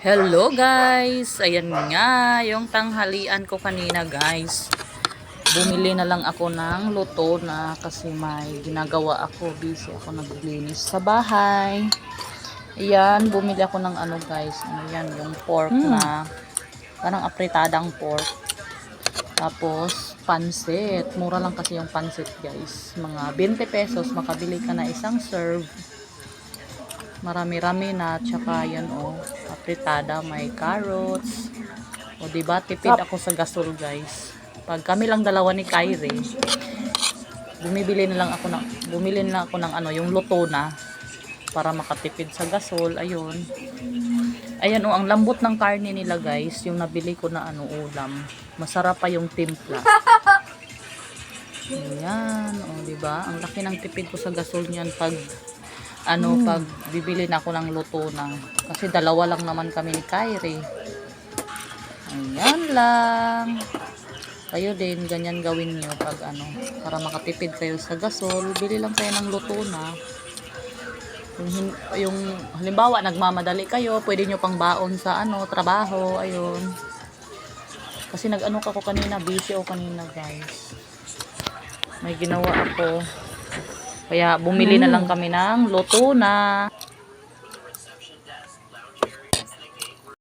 Hello guys! Ayan nga, yung tanghalian ko kanina guys. Bumili na lang ako ng luto na kasi may ginagawa ako. Busy ako naglinis sa bahay. Ayan, bumili ako ng ano guys. Ano yan, yung pork na parang apritadang pork. Tapos, pansit. Mura lang kasi yung pansit guys. Mga 20 pesos, makabili ka na isang serve marami-rami na tsaka yan o apritada may carrots. O diba? Tipid ako sa gasol guys. Pag kami lang dalawa ni Kyrie bumibili na lang ako ng bumili na ako ng ano yung luto na para makatipid sa gasol. Ayun. Ayan o ang lambot ng karne nila guys yung nabili ko na ano ulam. Masarap pa yung timpla. Ayan, o, di ba? Ang laki ng tipid ko sa gasol niyan pag ano, pag bibili na ako ng luto na. Kasi dalawa lang naman kami ni Kyrie. Ayan lang. Kayo din, ganyan gawin nyo pag ano, para makatipid kayo sa gasol, bili lang kayo ng luto na. Yung, yung halimbawa, nagmamadali kayo, pwede nyo pang baon sa ano, trabaho, ayun. Kasi nag-ano ako kanina, busy ako kanina guys may ginawa ako. Kaya bumili na lang kami ng luto na.